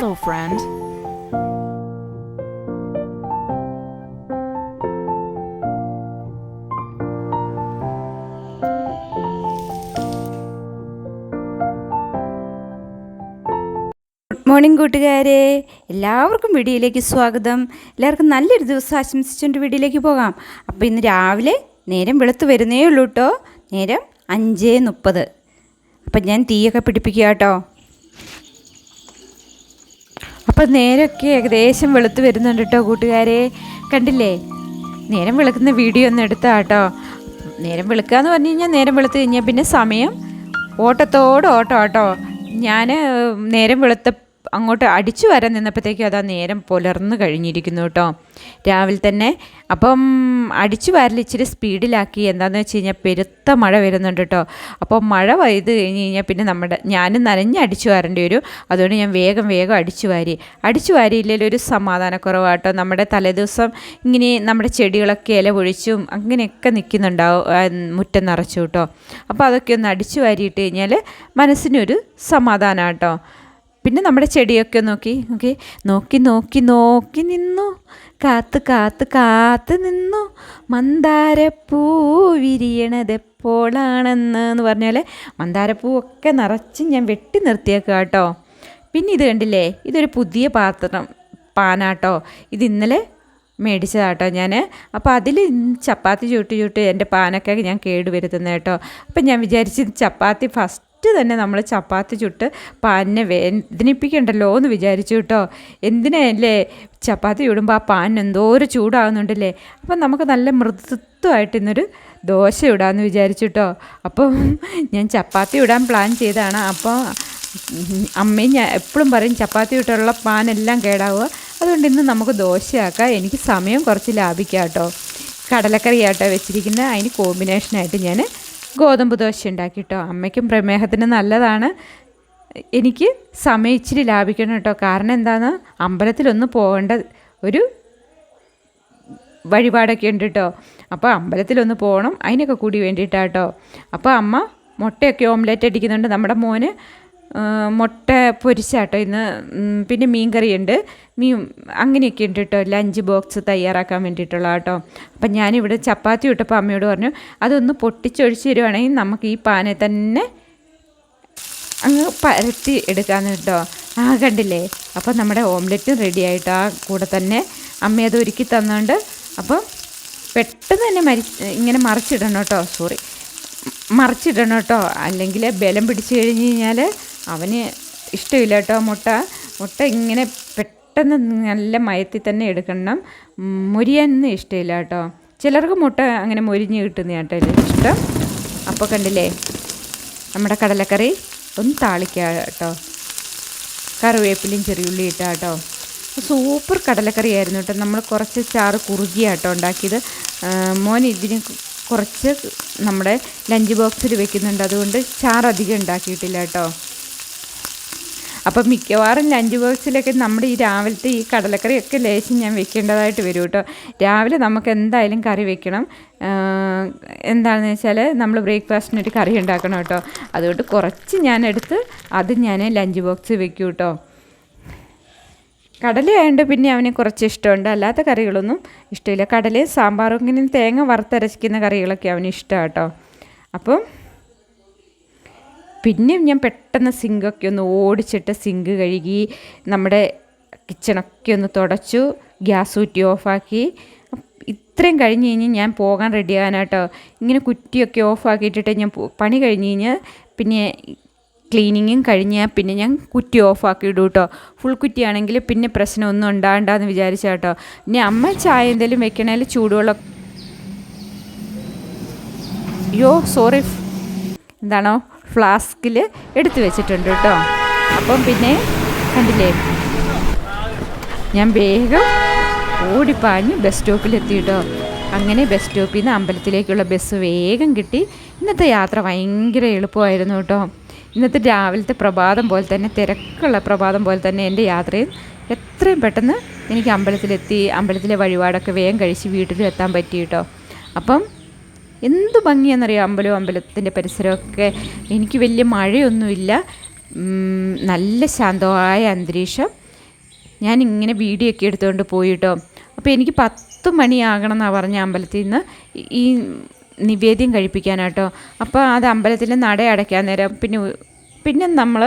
Hello, friend. Morning കൂട്ടുകാരെ. എല്ലാവർക്കും വീഡിയോയിലേക്ക് സ്വാഗതം. എല്ലാവർക്കും നല്ലൊരു ദിവസം ആശംസിച്ചുകൊണ്ട് വീഡിയോയിലേക്ക് പോകാം. അപ്പോൾ ഇന്ന് രാവിലെ നേരം വെളുത്ത് വരുന്നേ ഉള്ളൂ കേട്ടോ നേരം അഞ്ച് മുപ്പത്. അപ്പം ഞാൻ തീയൊക്കെ പിടിപ്പിക്കുക കേട്ടോ. അപ്പോൾ നേരമൊക്കെ ഏകദേശം വെളുത്ത് വരുന്നുണ്ട് കേട്ടോ കൂട്ടുകാരെ. കണ്ടില്ലേ? നേരം വെളുക്കുന്ന വീഡിയോ ഒന്ന് എടുത്താ കേട്ടോ നേരം വെളുക്കുക എന്ന് പറഞ്ഞു കഴിഞ്ഞാൽ നേരം വെളുത്ത് കഴിഞ്ഞാൽ പിന്നെ സമയം ഓട്ടത്തോട് ഓട്ടം കേട്ടോ ഞാൻ നേരം വെളുത്ത അങ്ങോട്ട് അടിച്ചു വരാൻ നിന്നപ്പോഴത്തേക്കും അതാ നേരം പുലർന്നു കഴിഞ്ഞിരിക്കുന്നു കേട്ടോ. രാവിലെ തന്നെ അപ്പം അടിച്ചു വരൽ ഇച്ചിരി സ്പീഡിലാക്കി. എന്താണെന്ന് വെച്ച് കഴിഞ്ഞാൽ പെരുത്ത മഴ വരുന്നുണ്ട് കേട്ടോ. അപ്പോൾ മഴ പെയ്ത് കഴിഞ്ഞ് കഴിഞ്ഞാൽ പിന്നെ നമ്മുടെ ഞാനും നനഞ്ഞ് അടിച്ചു വാരേണ്ടി വരും. അതുകൊണ്ട് ഞാൻ വേഗം വേഗം അടിച്ചു വാരി. അടിച്ചു വാരിയില്ലെങ്കിൽ ഒരു സമാധാനക്കുറവാട്ടോ നമ്മുടെ തലേദിവസം ഇങ്ങനെ നമ്മുടെ ചെടികളൊക്കെ ഇല പൊഴിച്ചും അങ്ങനെയൊക്കെ നിൽക്കുന്നുണ്ടാവും മുറ്റം നിറച്ചു കേട്ടോ. അപ്പോൾ അതൊക്കെ ഒന്ന് അടിച്ചു വാരിയിട്ട് കഴിഞ്ഞാൽ മനസ്സിനൊരു സമാധാനം കേട്ടോ. പിന്നെ നമ്മുടെ ചെടിയൊക്കെ നോക്കി നോക്കി നോക്കി നോക്കി നോക്കി നിന്നു. കാത്ത് കാത്ത് കാത്ത് നിന്നു. മന്ദാരപ്പൂ വിരിയണത് എപ്പോഴാണെന്ന് എന്ന് പറഞ്ഞ പോലെ മന്ദാരപ്പൂവൊക്കെ നിറച്ച് ഞാൻ വെട്ടി നിർത്തിയേക്കാം കേട്ടോ. പിന്നെ ഇത് കണ്ടില്ലേ? ഇതൊരു പുതിയ പാത്രം പാനാട്ടോ. ഇത് ഇന്നലെ മേടിച്ചതാട്ടോ ഞാൻ. അപ്പോൾ അതിൽ ചപ്പാത്തി ചുട്ട് ചുട്ട് എന്റെ പാനൊക്കെ ഞാൻ കേടുവരുത്തുന്നത് കേട്ടോ. അപ്പം ഞാൻ വിചാരിച്ചു ചപ്പാത്തി ഫസ്റ്റ് തന്നെ നമ്മൾ ചപ്പാത്തി ചുട്ട് പാനിനെ വേദനിപ്പിക്കണ്ടല്ലോ എന്ന് വിചാരിച്ചു കേട്ടോ. എന്തിനല്ലേ ചപ്പാത്തി ചൂടുമ്പോൾ ആ പാൻ എന്തോരം ചൂടാകുന്നുണ്ടല്ലേ അപ്പം നമുക്ക് നല്ല മൃദുത്വമായിട്ട് ഇന്നൊരു ദോശ ഇടാമെന്ന് വിചാരിച്ചു കേട്ടോ. അപ്പം ഞാൻ ചപ്പാത്തി ഇടാൻ പ്ലാൻ ചെയ്തതാണ്. അപ്പോൾ അമ്മയും ഞാൻ എപ്പോഴും പറയും ചപ്പാത്തി ഇട്ടുള്ള പാനെല്ലാം കേടാവുക. അതുകൊണ്ട് ഇന്ന് നമുക്ക് ദോശയാക്കാം. എനിക്ക് സമയം കുറച്ച് ലാഭിക്കാം കേട്ടോ. കടലക്കറിയാട്ടോ വെച്ചിരിക്കുന്നത്. അതിന് കോമ്പിനേഷനായിട്ട് ഞാൻ ഗോതമ്പ് ദോശ ഉണ്ടാക്കി കേട്ടോ അമ്മയ്ക്കും പ്രമേഹത്തിന് നല്ലതാണ്. എനിക്ക് സമയം ഇച്ചിരി ലാഭിക്കണം കേട്ടോ കാരണം എന്താണെന്ന് അമ്പലത്തിലൊന്ന് പോകേണ്ട ഒരു വഴിപാടൊക്കെ ഉണ്ട് കേട്ടോ അപ്പോൾ അമ്പലത്തിലൊന്ന് പോകണം അതിനൊക്കെ കൂടി വേണ്ടിയിട്ടാണ് കേട്ടോ അപ്പോൾ അമ്മ മുട്ടയൊക്കെ ഓംലെറ്റ് അടിക്കുന്നുണ്ട്. നമ്മുടെ മോന് മുട്ട പൊരിച്ചാട്ടോ ഇന്ന്. പിന്നെ മീൻ കറിയുണ്ട് മീൻ അങ്ങനെയൊക്കെ ഉണ്ട് കേട്ടോ ലഞ്ച് ബോക്സ് തയ്യാറാക്കാൻ വേണ്ടിയിട്ടുള്ള കേട്ടോ അപ്പം ഞാനിവിടെ ചപ്പാത്തി ഇട്ടപ്പോൾ അമ്മയോട് പറഞ്ഞു അതൊന്ന് പൊട്ടിച്ചൊഴിച്ച് തരുവാണെങ്കിൽ നമുക്ക് ഈ പാനെ തന്നെ അങ്ങ് പരത്തി എടുക്കാമെന്ന് കേട്ടോ ആ കണ്ടില്ലേ? അപ്പം നമ്മുടെ ഓംലെറ്റും റെഡി ആയിട്ട്. ആ കൂടെ തന്നെ അമ്മ അത് ഒരുക്കി തന്നുകൊണ്ട് അപ്പം പെട്ടെന്ന് തന്നെ മരി ഇങ്ങനെ മറിച്ചിടണം കേട്ടോ സോറി മറിച്ചിടണം കേട്ടോ അല്ലെങ്കിൽ ബലം പിടിച്ചു കഴിഞ്ഞ് കഴിഞ്ഞാൽ അവന് ഇഷ്ടമില്ല കേട്ടോ മുട്ട. മുട്ട ഇങ്ങനെ പെട്ടെന്ന് നല്ല മയത്തിൽ തന്നെ എടുക്കണം. മുരിയാനൊന്നും ഇഷ്ടമില്ല കേട്ടോ ചിലർക്ക് മുട്ട അങ്ങനെ മൊരിഞ്ഞ് കിട്ടുന്ന കേട്ടോ ഇഷ്ടം. അപ്പോൾ കണ്ടില്ലേ? നമ്മുടെ കടലക്കറി ഒന്ന് താളിക്കുക കേട്ടോ. കറിവേപ്പിലയും ചെറിയുള്ളി ഇട്ടാ കേട്ടോ. സൂപ്പർ കടലക്കറി ആയിരുന്നു കേട്ടോ. നമ്മൾ കുറച്ച് ചാറ് കുറുകിയ കേട്ടോ ഉണ്ടാക്കിയത്. മോൻ ഇതിന് കുറച്ച് നമ്മുടെ ലഞ്ച് ബോക്സിൽ വെക്കുന്നുണ്ട്. അതുകൊണ്ട് ചാറ് അധികം ഉണ്ടാക്കിയിട്ടില്ല കേട്ടോ. അപ്പം മിക്കവാറും ലഞ്ച് ബോക്സിലൊക്കെ നമ്മുടെ ഈ രാവിലത്തെ ഈ കടലക്കറിയൊക്കെ ലേശം ഞാൻ വെക്കേണ്ടതായിട്ട് വരും കേട്ടോ. രാവിലെ നമുക്ക് എന്തായാലും കറി വെക്കണം. എന്താണെന്ന് വെച്ചാൽ നമ്മൾ ബ്രേക്ക്ഫാസ്റ്റിനൊരു കറി ഉണ്ടാക്കണം കേട്ടോ. അതുകൊണ്ട് കുറച്ച് ഞാൻ എടുത്ത് അത് ഞാൻ ലഞ്ച് ബോക്സിൽ വെക്കും കേട്ടോ. കടലയായതുകൊണ്ട് പിന്നെ അവന് കുറച്ച് ഇഷ്ടമുണ്ട്. അല്ലാത്ത കറികളൊന്നും ഇഷ്ടമില്ല. കടലയും സാമ്പാറും ഇങ്ങനെ തേങ്ങ വറുത്തരച്ചിക്കുന്ന കറികളൊക്കെ അവന് ഇഷ്ടമാണ് കേട്ടോ. അപ്പം പിന്നെയും ഞാൻ പെട്ടെന്ന് സിങ്കൊക്കെ ഒന്ന് ഓടിച്ചിട്ട് സിങ്ക് കഴുകി നമ്മുടെ കിച്ചണൊക്കെ ഒന്ന് തുടച്ചു ഗ്യാസ് ഊറ്റി ഓഫാക്കി. ഇത്രയും കഴിഞ്ഞ് കഴിഞ്ഞ് ഞാൻ പോകാൻ റെഡിയാകാനാട്ടോ. ഇങ്ങനെ കുറ്റിയൊക്കെ ഓഫാക്കിയിട്ടിട്ട് ഞാൻ പണി കഴിഞ്ഞ് കഴിഞ്ഞ് പിന്നെ ക്ലീനിങ്ങും കഴിഞ്ഞ് പിന്നെ ഞാൻ കുറ്റി ഓഫാക്കി ഇടും കേട്ടോ ഫുൾ കുറ്റിയാണെങ്കിൽ പിന്നെ പ്രശ്നമൊന്നും ഉണ്ടാകണ്ടെന്ന് വിചാരിച്ച കേട്ടോ ഇനി അമ്മ ചായ എന്തെങ്കിലും വെക്കണേൽ ചൂടുവെള്ളം യോ സോറി എന്താണോ? ഫ്ലാസ്കിൽ എടുത്തു വെച്ചിട്ടുണ്ട് കേട്ടോ. അപ്പം പിന്നെ കണ്ടില്ലേ? ഞാൻ വേഗം ഓടിപ്പാഞ്ഞ് ബസ് സ്റ്റോപ്പിലെത്തി കേട്ടോ. അങ്ങനെ ബസ് സ്റ്റോപ്പിൽ നിന്ന് അമ്പലത്തിലേക്കുള്ള ബസ് വേഗം കിട്ടി. ഇന്നത്തെ യാത്ര ഭയങ്കര എളുപ്പമായിരുന്നു കേട്ടോ. ഇന്നത്തെ രാവിലത്തെ പ്രഭാതം പോലെ തന്നെ തിരക്കുള്ള പ്രഭാതം പോലെ തന്നെ എന്റെ യാത്രയിൽ എത്രയും പെട്ടെന്ന് എനിക്ക് അമ്പലത്തിലെത്തി അമ്പലത്തിലെ വഴിപാടൊക്കെ വേഗം കഴിച്ച് വീട്ടിലും എത്താൻ പറ്റി കേട്ടോ. അപ്പം എന്ത് ഭംഗിയാണെന്നറിയാം? അമ്പലവും അമ്പലത്തിന്റെ പരിസരമൊക്കെ. എനിക്ക് വലിയ മഴയൊന്നുമില്ല. നല്ല ശാന്തമായ അന്തരീക്ഷം. ഞാനിങ്ങനെ വീഡിയോ ഒക്കെ എടുത്തുകൊണ്ട് പോയിട്ടോ. അപ്പോൾ എനിക്ക് പത്ത് മണിയാകണം എന്നാണ് പറഞ്ഞ അമ്പലത്തിൽ നിന്ന് ഈ നിവേദ്യം കഴിപ്പിക്കാനാട്ടോ. അപ്പോൾ അത് അമ്പലത്തിൽ നട അടയ്ക്കാൻ നേരം. പിന്നെ പിന്നെ നമ്മൾ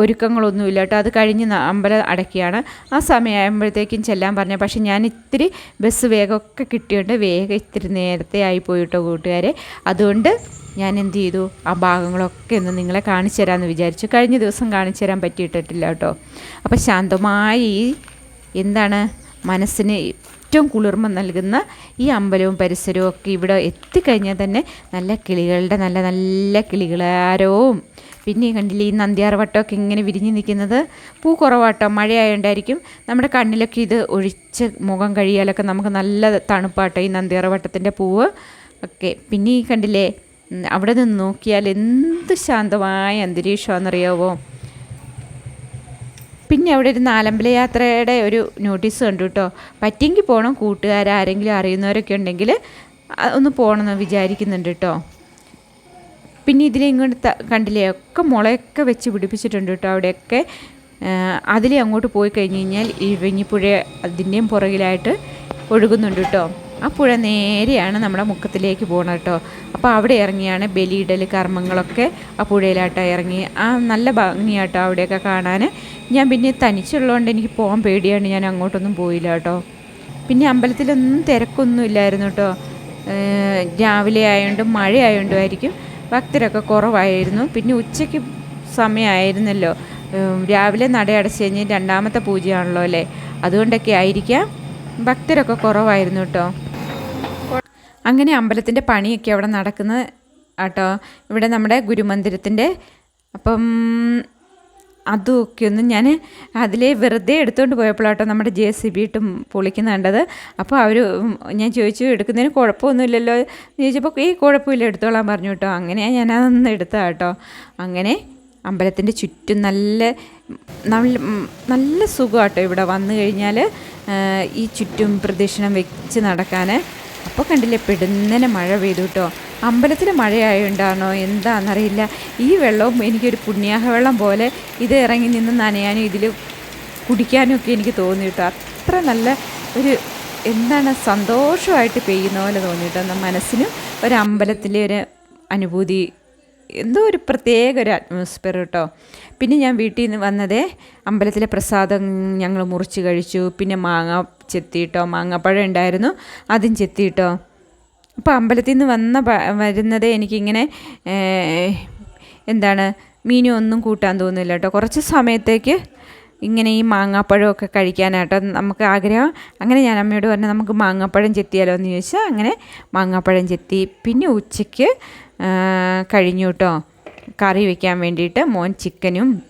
ഒരുക്കങ്ങളൊന്നുമില്ല കേട്ടോ. അത് കഴിഞ്ഞ് അമ്പലം അടയ്ക്കുകയാണ് ആ സമയമാകുമ്പോഴത്തേക്കും ചെല്ലാൻ പറഞ്ഞു പക്ഷെ ഞാൻ ഇത്തിരി ബസ് വേഗമൊക്കെ കിട്ടിയിട്ട് വേഗം ഇത്തിരി നേരത്തെ ആയി പോയിട്ടോ കൂട്ടുകാരെ. അതുകൊണ്ട് ഞാൻ എന്ത് ചെയ്തു? ആ ഭാഗങ്ങളൊക്കെ ഒന്ന് നിങ്ങളെ കാണിച്ചു തരാമെന്ന് വിചാരിച്ചു. കഴിഞ്ഞ ദിവസം കാണിച്ചു തരാൻ പറ്റിയിട്ടില്ല കേട്ടോ. അപ്പോൾ ശാന്തമായി എന്താണ് മനസ്സിന് ഏറ്റവും കുളിർമ നൽകുന്ന ഈ അമ്പലവും പരിസരവും ഒക്കെ ഇവിടെ എത്തിക്കഴിഞ്ഞാൽ തന്നെ നല്ല കിളികളുടെ നല്ല നല്ല കിളികളാരവും പിന്നെ കണ്ടില്ലേ ഈ നന്ദ്യാർവട്ടമൊക്കെ ഇങ്ങനെ വിരിഞ്ഞ് നിൽക്കുന്നത്? പൂ കുറവാട്ടോ മഴയായോണ്ടായിരിക്കും. നമ്മുടെ കണ്ണിലൊക്കെ ഇത് ഒഴിച്ച് മുഖം കഴിയാലൊക്കെ നമുക്ക് നല്ല തണുപ്പാട്ടോ ഈ നന്ദ്യാർവട്ടത്തിന്റെ പൂവ്. ഒക്കെ പിന്നെ ഈ കണ്ടില്ലേ അവിടെ നിന്ന് നോക്കിയാൽ എന്ത് ശാന്തമായ അന്തരീക്ഷമാണെന്നറിയാവോ? പിന്നെ അവിടെ ഒരു നാലമ്പല യാത്രയുടെ ഒരു നോട്ടീസ് കണ്ടു കേട്ടോ. പറ്റിയെങ്കിൽ പോകണം കൂട്ടുകാരാരെങ്കിലും അറിയുന്നവരൊക്കെ ഉണ്ടെങ്കിൽ ഒന്ന് പോകണമെന്ന് വിചാരിക്കുന്നുണ്ട് കേട്ടോ. പിന്നെ ഇതിലെ ഇങ്ങോട്ട് കണ്ടില്ലേ? ഒക്കെ മുളയൊക്കെ വെച്ച് പിടിപ്പിച്ചിട്ടുണ്ട് കേട്ടോ അവിടെയൊക്കെ. അതിലേ അങ്ങോട്ട് പോയി കഴിഞ്ഞ് കഴിഞ്ഞാൽ ഇഴഞ്ഞിപ്പുഴ അതിന്റെയും പുറകിലായിട്ട് ഒഴുകുന്നുണ്ട് കേട്ടോ. ആ പുഴ നേരെയാണ് നമ്മുടെ മുഖത്തിലേക്ക് പോകണം കേട്ടോ. അപ്പോൾ അവിടെ ഇറങ്ങിയാണ് ബലിയിടൽ കർമ്മങ്ങളൊക്കെ ആ പുഴയിലാട്ടോ ഇറങ്ങി. ആ നല്ല ഭംഗിയാട്ടോ അവിടെയൊക്കെ കാണാൻ. ഞാൻ പിന്നെ തനിച്ചുള്ളതുകൊണ്ട് എനിക്ക് പോകാൻ പേടിയാണ്. ഞാൻ അങ്ങോട്ടൊന്നും പോയില്ല കേട്ടോ. പിന്നെ അമ്പലത്തിലൊന്നും തിരക്കൊന്നും ഇല്ലായിരുന്നു കേട്ടോ. രാവിലെ ആയതുകൊണ്ടും മഴ ആയതുകൊണ്ടും ആയിരിക്കും. ഭക്തരൊക്കെ കുറവായിരുന്നു. പിന്നെ ഉച്ചയ്ക്ക് സമയമായിരുന്നല്ലോ. രാവിലെ നട അടച്ചു കഴിഞ്ഞ് രണ്ടാമത്തെ പൂജയാണല്ലോ അല്ലേ? അതുകൊണ്ടൊക്കെ ആയിരിക്കാം. ഭക്തരൊക്കെ കുറവായിരുന്നു കേട്ടോ. അങ്ങനെ അമ്പലത്തിന്റെ പണിയൊക്കെ അവിടെ നടക്കുന്നത് കേട്ടോ ഇവിടെ നമ്മുടെ ഗുരുമന്ദിരത്തിന്റെ അപ്പം അതുമൊക്കെ ഞാൻ അതിലെ വെറുതെ എടുത്തുകൊണ്ട് പോയപ്പോഴാട്ടോ നമ്മുടെ ജെ സി ബി ഇട്ടും പൊളിക്കുന്നുണ്ടത് അപ്പോൾ അവർ ഞാൻ ചോദിച്ചു എടുക്കുന്നതിന് കുഴപ്പമൊന്നുമില്ലല്ലോ? എന്ന് ചോദിച്ചപ്പോൾ ഈ കുഴപ്പമില്ല എടുത്തോളാൻ പറഞ്ഞു കേട്ടോ. അങ്ങനെയാണ് ഞാൻ അതൊന്ന് എടുത്താ കേട്ടോ അങ്ങനെ അമ്പലത്തിന്റെ ചുറ്റും നല്ല നല്ല നല്ല സുഖമാട്ടോ ഇവിടെ വന്നു കഴിഞ്ഞാൽ ഈ ചുറ്റും പ്രദക്ഷിണം വെച്ച് നടക്കാൻ അപ്പോൾ കണ്ടില്ലേ പെടുന്നനെ മഴ പെയ്തു കേട്ടോ. അമ്പലത്തിൽ മഴയായോണ്ടാണോ? എന്താണെന്നറിയില്ല ഈ വെള്ളവും എനിക്കൊരു പുണ്യാഹ വെള്ളം പോലെ ഇത് ഇറങ്ങി നിന്ന് നനയാനും ഇതിൽ കുടിക്കാനും ഒക്കെ എനിക്ക് തോന്നിയിട്ടോ അത്ര നല്ല ഒരു എന്താണ് സന്തോഷമായിട്ട് പെയ്യുന്ന പോലെ തോന്നിയിട്ടോ മനസ്സിനും ഒരു അമ്പലത്തിലെ ഒരു അനുഭൂതി എന്തോ ഒരു പ്രത്യേക ഒരു അറ്റ്മോസ്ഫിയർ കേട്ടോ. പിന്നെ ഞാൻ വീട്ടിൽ നിന്ന് വന്നതേ അമ്പലത്തിലെ പ്രസാദം ഞങ്ങൾ മുറിച്ച് കഴിച്ചു. പിന്നെ മാങ്ങ ചെത്തിയിട്ടോ മാങ്ങാപ്പഴം ഉണ്ടായിരുന്നു. അതും ചെത്തിയിട്ടോ അപ്പോൾ അമ്പലത്തിൽ നിന്ന് വന്ന വരുന്നത് എനിക്കിങ്ങനെ എന്താണ് മീനും ഒന്നും കൂട്ടാൻ തോന്നുന്നില്ല കേട്ടോ. കുറച്ച് സമയത്തേക്ക് ഇങ്ങനെ ഈ മാങ്ങാപ്പഴമൊക്കെ കഴിക്കാനായിട്ട് നമുക്ക് ആഗ്രഹം. അങ്ങനെ ഞാൻ അമ്മയോട് പറഞ്ഞു നമുക്ക് മാങ്ങാപ്പഴം ചെത്തിയാലോ? എന്ന് ചോദിച്ചാൽ അങ്ങനെ മാങ്ങാപ്പഴം ചെത്തി. പിന്നെ ഉച്ചയ്ക്ക് കഴിഞ്ഞു കേട്ടോ. കറി വയ്ക്കാൻ വേണ്ടിയിട്ട് മോൻ ചിക്കനും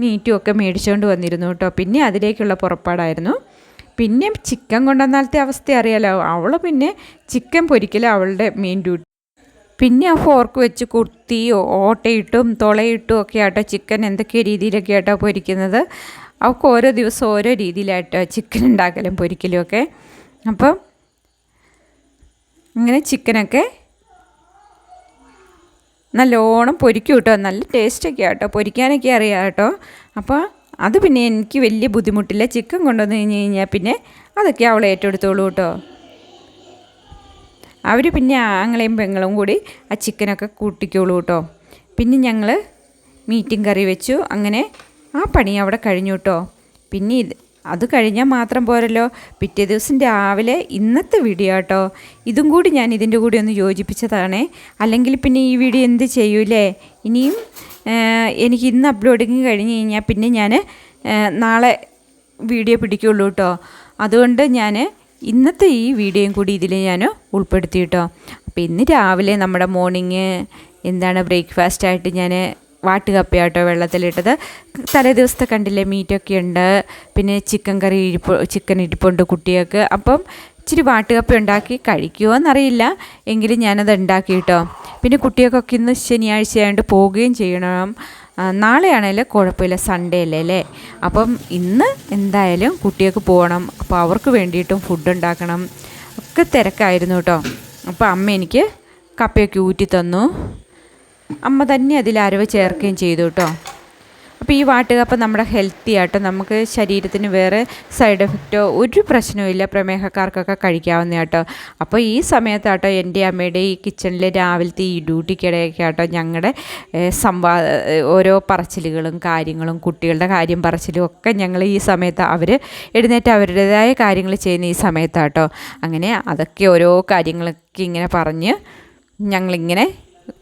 മീറ്റും ഒക്കെ മേടിച്ചുകൊണ്ട് വന്നിരുന്നു കേട്ടോ. പിന്നെ അതിലേക്കുള്ള പുറപ്പാടായിരുന്നു. പിന്നെ ചിക്കൻ കൊണ്ടുവന്നാലത്തെ അവസ്ഥ അറിയാലോ. അവൾ പിന്നെ ചിക്കൻ പൊരിക്കൽ അവളുടെ മെയിൻ ഡ്യൂട്ടി പിന്നെ ആ ഫോർക്ക് വെച്ച് കുത്തി ഓട്ടയിട്ടും തുളയിട്ടും ഒക്കെ ആട്ടോ ചിക്കൻ എന്തൊക്കെ രീതിയിലൊക്കെ ആട്ടോ പൊരിക്കുന്നത്. അവൾക്ക് ഓരോ ദിവസം ഓരോ രീതിയിലായിട്ടോ ചിക്കൻ ഉണ്ടാക്കലും പൊരിക്കലും ഒക്കെ. അപ്പം ഇങ്ങനെ ചിക്കനൊക്കെ നല്ലോണം പൊരിക്കും കേട്ടോ നല്ല ടേസ്റ്റൊക്കെ ആട്ടോ. പൊരിക്കാനൊക്കെ അറിയാം കേട്ടോ അപ്പോൾ അത് പിന്നെ എനിക്ക് വലിയ ബുദ്ധിമുട്ടില്ല. ചിക്കൻ കൊണ്ടുവന്ന് കഴിഞ്ഞ് കഴിഞ്ഞാൽ പിന്നെ അതൊക്കെ അവൾ ഏറ്റെടുത്തോളൂ കേട്ടോ. അവർ പിന്നെ ആങ്ങളെയും പെങ്ങളും കൂടി ആ ചിക്കനൊക്കെ കൂട്ടിക്കോളൂ കേട്ടോ. പിന്നെ ഞങ്ങൾ മീറ്റും കറി വെച്ചു. അങ്ങനെ ആ പണി അവിടെ കഴിഞ്ഞു കേട്ടോ. പിന്നെ ഇത് അത് കഴിഞ്ഞാൽ മാത്രം പോരല്ലോ. പിറ്റേ ദിവസം രാവിലെ ഇന്നത്തെ വീഡിയോ കേട്ടോ. ഇതും കൂടി ഞാൻ ഇതിന്റെ കൂടി ഒന്ന് യോജിപ്പിച്ചതാണേ. അല്ലെങ്കിൽ പിന്നെ ഈ വീഡിയോ എന്ത് ചെയ്യൂലേ? ഇനിയും എനിക്ക് ഇന്ന് അപ്ലോഡിങ് കഴിഞ്ഞ് കഴിഞ്ഞാൽ പിന്നെ ഞാൻ നാളെ വീഡിയോ പിടിക്കുള്ളൂ കേട്ടോ അതുകൊണ്ട് ഞാൻ ഇന്നത്തെ ഈ വീഡിയോയും കൂടി ഇതിൽ ഞാൻ ഉൾപ്പെടുത്തി കേട്ടോ അപ്പോൾ ഇന്ന് രാവിലെ നമ്മുടെ മോർണിംഗ് എന്താണ് ബ്രേക്ക്ഫാസ്റ്റ് ആയിട്ട് ഞാൻ വാട്ടുകപ്പയാട്ടോ വെള്ളത്തിലിട്ടത്. തലേ ദിവസത്തെ കണ്ടില്ലേ മീറ്റൊക്കെ ഉണ്ട്. പിന്നെ ചിക്കൻ കറി ഇരിപ്പ് ചിക്കൻ ഇരിപ്പുണ്ട് കുട്ടികൾക്ക്. അപ്പം ഇച്ചിരി വാട്ടുകപ്പ ഉണ്ടാക്കി കഴിക്കുമോ എന്നറിയില്ല. എങ്കിലും ഞാനത് ഉണ്ടാക്കി കേട്ടോ പിന്നെ കുട്ടികൾക്കൊക്കെ ഇന്ന് ശനിയാഴ്ച ആയതുകൊണ്ട് പോവുകയും ചെയ്യണം. നാളെയാണേലും കുഴപ്പമില്ല സൺഡേ അല്ലേ? അല്ലേ അപ്പം ഇന്ന് എന്തായാലും കുട്ടികൾക്ക് പോകണം. അപ്പോൾ അവർക്ക് വേണ്ടിയിട്ടും ഫുഡ് ഉണ്ടാക്കണം. ഒക്കെ തിരക്കായിരുന്നു കേട്ടോ അപ്പോൾ അമ്മ എനിക്ക് കപ്പയൊക്കെ ഊറ്റി തന്നു. അമ്മ തന്നെ അതിൽ അരവ് ചേർക്കുകയും ചെയ്തു കേട്ടോ അപ്പോൾ ഈ വാട്ടുകപ്പ് നമ്മുടെ ഹെൽത്തി ആട്ടോ. നമുക്ക് ശരീരത്തിന് വേറെ സൈഡ് എഫക്റ്റോ ഒരു പ്രശ്നവുമില്ല പ്രമേഹക്കാർക്കൊക്കെ കഴിക്കാവുന്ന കേട്ടോ അപ്പോൾ ഈ സമയത്താട്ടോ എന്റെ അമ്മയുടെ ഈ കിച്ചണിൽ രാവിലത്തെ ഈ ഡ്യൂട്ടിക്കിടയൊക്കെ ആട്ടോ ഞങ്ങളുടെ സംവാ ഓരോ പറച്ചിലുകളും കാര്യങ്ങളും കുട്ടികളുടെ കാര്യം പറച്ചിലും ഒക്കെ ഞങ്ങൾ ഈ സമയത്ത് അവർ എഴുന്നേറ്റ് അവരുടേതായ കാര്യങ്ങൾ ചെയ്യുന്ന ഈ സമയത്താട്ടോ. അങ്ങനെ അതൊക്കെ ഓരോ കാര്യങ്ങളൊക്കെ ഇങ്ങനെ പറഞ്ഞ് ഞങ്ങളിങ്ങനെ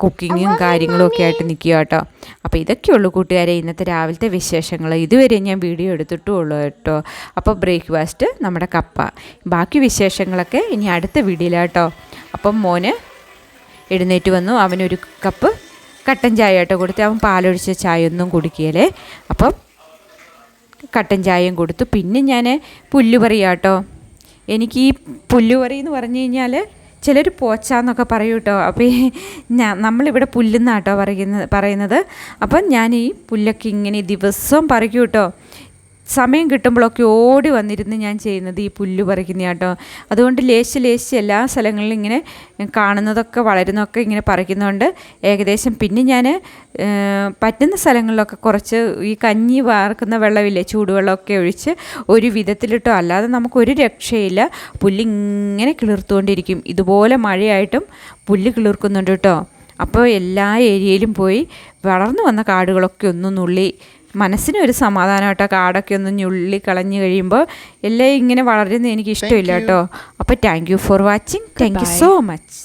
കുക്കിങ്ങും കാര്യങ്ങളും ഒക്കെ ആയിട്ട് നിൽക്കുക കേട്ടോ. അപ്പോൾ ഇതൊക്കെയുള്ളൂ കൂട്ടുകാരെ ഇന്നത്തെ രാവിലത്തെ വിശേഷങ്ങൾ. ഇതുവരെ ഞാൻ വീഡിയോ എടുത്തിട്ടുള്ളൂ കേട്ടോ. അപ്പോൾ ബ്രേക്ക്ഫാസ്റ്റ് നമ്മുടെ കപ്പ. ബാക്കി വിശേഷങ്ങളൊക്കെ ഇനി അടുത്ത വീഡിയോയിലാട്ടോ അപ്പം മോന് എഴുന്നേറ്റ് വന്നു. അവനൊരു കപ്പ് കട്ടൻ ചായ കേട്ടോ കൊടുത്ത്. അവൻ പാലൊഴിച്ച ചായ ഒന്നും കുടിക്കുകയല്ലേ അപ്പം കട്ടൻ ചായയും കൊടുത്തു. പിന്നെ ഞാൻ പുല്ലുപറിയാട്ടോ എനിക്ക് ഈ പുല്ലുപറി എന്ന് പറഞ്ഞു കഴിഞ്ഞാൽ ചിലർ പോച്ചാന്നൊക്കെ പറയൂ കേട്ടോ. അപ്പോൾ ഈ ഞാൻ നമ്മളിവിടെ പുല്ലെന്നാട്ടോ പറയുന്നത് പറയുന്നത്. അപ്പം ഞാൻ ഈ പുല്ലൊക്കെ ഇങ്ങനെ ദിവസവും പറിക്കും കേട്ടോ സമയം കിട്ടുമ്പോഴൊക്കെ ഓടി വന്നിരുന്ന് ഞാൻ ചെയ്യുന്നത് ഈ പുല്ല് പറിക്കുന്ന കേട്ടോ അതുകൊണ്ട് ലേശ് ലേശ് എല്ലാ സ്ഥലങ്ങളിലും ഇങ്ങനെ കാണുന്നതൊക്കെ വളരുന്നതൊക്കെ ഇങ്ങനെ പറിക്കുന്നതുകൊണ്ട് ഏകദേശം പിന്നെ ഞാൻ പറ്റുന്ന സ്ഥലങ്ങളിലൊക്കെ കുറച്ച് ഈ കഞ്ഞി വാർക്കുന്ന വെള്ളമില്ലേ ചൂടുവെള്ളമൊക്കെ ഒഴിച്ച് ഒരു വിധത്തിലിട്ടോ. അല്ലാതെ നമുക്കൊരു രക്ഷയില്ല. പുല്ല് ഇങ്ങനെ കിളിർത്തുകൊണ്ടിരിക്കും. ഇതുപോലെ മഴയായിട്ടും പുല്ല് കിളിർക്കുന്നുണ്ട് കേട്ടോ. അപ്പോൾ എല്ലാ ഏരിയയിലും പോയി വളർന്നു വന്ന കാടുകളൊക്കെ ഒന്ന് നുള്ളി മനസ്സിന് ഒരു സമാധാനം കേട്ടോ കാടൊക്കെ ഒന്ന് ഞുള്ളി കളഞ്ഞു കഴിയുമ്പോൾ എല്ലാം ഇങ്ങനെ വളരുന്നത് എനിക്ക് ഇഷ്ടമില്ല കേട്ടോ. അപ്പോൾ thank you for watching thank you so much